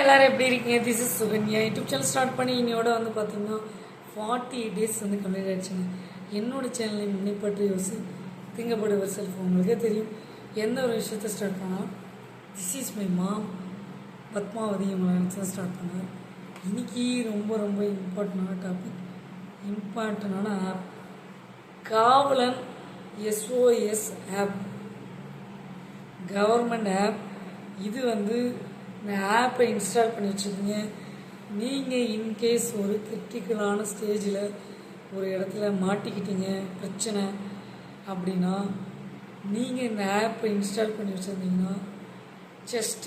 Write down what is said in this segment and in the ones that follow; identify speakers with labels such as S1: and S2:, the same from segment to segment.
S1: எல்லோரும் எப்படி இருக்கீங்க? This is Sukanya YouTube channel start பண்ணி இன்னையோட வந்து பார்த்தீங்கன்னா ஃபார்ட்டி டேஸ் வந்து கம்ப்ளீட் ஆகிடுச்சுங்க என்னோட சேனலை முன்னே யோசி திங்கப்படு ஒரு செல்ஃப் உங்களுக்கே தெரியும். எந்த ஒரு விஷயத்த ஸ்டார்ட் பண்ணாலும் this is my mom Padmavathi இவங்களை நினச்சி தான் ஸ்டார்ட் பண்ணேன் இன்னைக்கு ரொம்ப ரொம்ப இம்பார்ட்டண்டான டாபிக் இம்பார்ட்டண்டான ஆப் காவலன் எஸ்ஓஎஸ் ஆப் கவர்மெண்ட் ஆப் இது வந்து இந்த ஆப்பை இன்ஸ்டால் பண்ணி வச்சுக்கோங்க நீங்கள் இன்கேஸ் ஒரு கிரிட்டிக்கலான ஸ்டேஜில் ஒரு இடத்துல மாட்டிக்கிட்டீங்க பிரச்சனை அப்படின்னா நீங்கள் இந்த ஆப்பை இன்ஸ்டால் பண்ணி வச்சுருந்தீங்கன்னா ஜஸ்ட்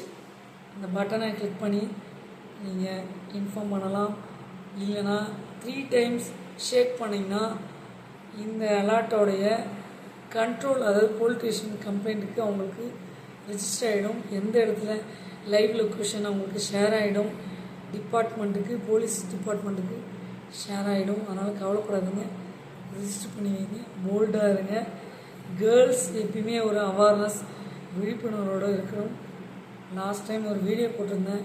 S1: இந்த பட்டனை கிளிக் பண்ணி நீங்கள் இன்ஃபார்ம் பண்ணலாம். இல்லைன்னா த்ரீ டைம்ஸ் ஷேக் பண்ணிங்கன்னா இந்த அலாட்டோடைய கண்ட்ரோல் அதாவது போலீஸ் ஸ்டேஷன் கம்ப்ளைண்ட்டுக்கு அவங்களுக்கு ரெஜிஸ்டர் ஆகிடும் எந்த இடத்துல லைவ் லொக்கேஷன் அவங்களுக்கு ஷேர் ஆகிடும் டிபார்ட்மெண்ட்டுக்கு போலீஸ் டிபார்ட்மெண்ட்டுக்கு ஷேர் ஆகிடும் அதனால் கவலைப்படாதீங்க. ரெஜிஸ்டர் பண்ணி வைங்க போல்டாக இருங்க. கேர்ள்ஸ் எப்பயுமே ஒரு அவேர்னஸ் விழிப்புணர்வோடு இருக்கிறோம் லாஸ்ட் டைம் ஒரு வீடியோ போட்டிருந்தேன்.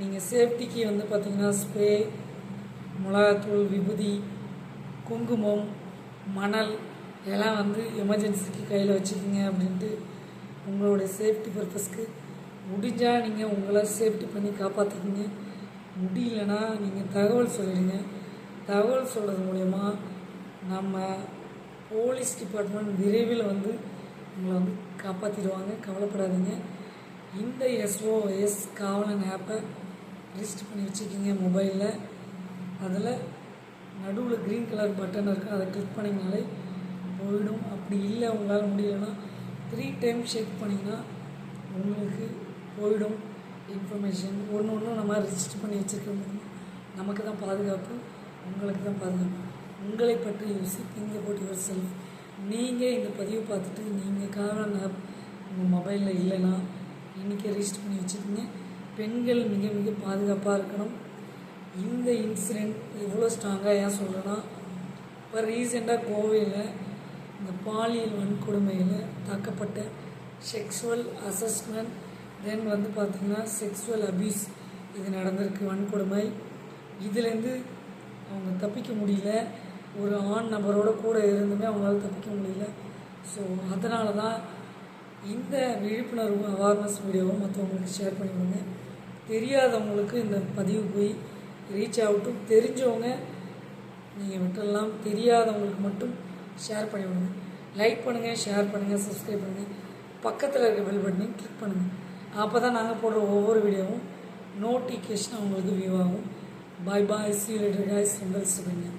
S1: நீங்கள் சேஃப்டிக்கு வந்து பார்த்திங்கன்னா ஸ்ப்ரே மிளகாத்தூள் விபூதி குங்குமம் மணல் இதெல்லாம் வந்து எமர்ஜென்சிக்கு கையில் வச்சுக்கோங்க அப்படின்ட்டு உங்களுடைய சேஃப்டி பர்பஸ்க்கு முடிஞ்சால் நீங்கள் உங்களை சேஃப்டி பண்ணி காப்பாற்றிக்கிங்க முடியலன்னா நீங்கள் தகவல் சொல்லிடுங்க. தகவல் சொல்கிறது மூலயமா நம்ம போலீஸ் டிபார்ட்மெண்ட் விரைவில் வந்து உங்களை வந்து காப்பாற்றிடுவாங்க கவலைப்படாதீங்க. இந்த எஸ்ஓஎஸ் காவலன் ஆப்பை ரிஜிஸ்டர் பண்ணி வச்சுக்கிங்க மொபைலில் அதில் நடுவில் க்ரீன் கலர் பட்டன் இருக்குது அதை கிளிக் பண்ணிங்கனாலே போயிடும். அப்படி இல்லை உங்களால் முடியலன்னா த்ரீ டைம் செக் பண்ணிங்கன்னா உங்களுக்கு போயிடும் இன்ஃபர்மேஷன் ஒன்று ஒன்றும் நம்ம ரிஜிஸ்டர் பண்ணி வச்சுருக்கோம் நமக்கு தான் பாதுகாப்பு உங்களுக்கு தான் பாதுகாப்பு. உங்களை பற்றி யோசி திங்க போட்டு யுவர் செல்ஃப் நீங்கள் இந்த பதிவு பார்த்துட்டு நீங்கள் காரணம் ஆப் உங்கள் மொபைலில் இல்லைன்னா இன்றைக்கே ரிஜிஸ்டர் பண்ணி வச்சுக்கோங்க. பெண்கள் மிக மிக பாதுகாப்பாக இருக்கணும். இந்த இன்சிடெண்ட் எவ்வளோ ஸ்ட்ராங்காக ஏன் சொல்கிறேன்னா இப்போ ரீசெண்டாக கோவையில் இந்த பாலியல் வன்கொடுமையில் தாக்கப்பட்ட செக்ஷுவல் அசஸ்மெண்ட் தென் வந்து பார்த்திங்கன்னா செக்ஸுவல் அபியூஸ் இது நடந்திருக்கு வன்கொடுமை. இதுலேருந்து அவங்க தப்பிக்க முடியல. ஒரு ஆண் நபரோட கூட இருந்துமே அவங்களால தப்பிக்க முடியல. ஸோ அதனால தான் இந்த விழிப்புணர்வு அவேர்னஸ் வீடியோவை மற்றவங்களுக்கு ஷேர் பண்ணிவிடுங்க தெரியாதவங்களுக்கு இந்த பதிவு போய் ரீச் ஆகட்டும் தெரிஞ்சவங்க நீங்கள் விட்டுடலாம் தெரியாதவங்களுக்கு மட்டும் ஷேர் பண்ணிவிடுங்க லைக் பண்ணுங்கள் ஷேர் பண்ணுங்கள் சப்ஸ்கிரைப் பண்ணுங்கள் பக்கத்தில் இருக்க பெல் பட்டனையும் கிளிக் பண்ணுங்கள் அப்போ தான் நாங்கள் போடுற ஒவ்வொரு வீடியோவும் நோட்டிஃபிகேஷன் அவங்களுக்கு வியூ ஆகும். Bye bye see later guys உங்கள் சுகன்யா.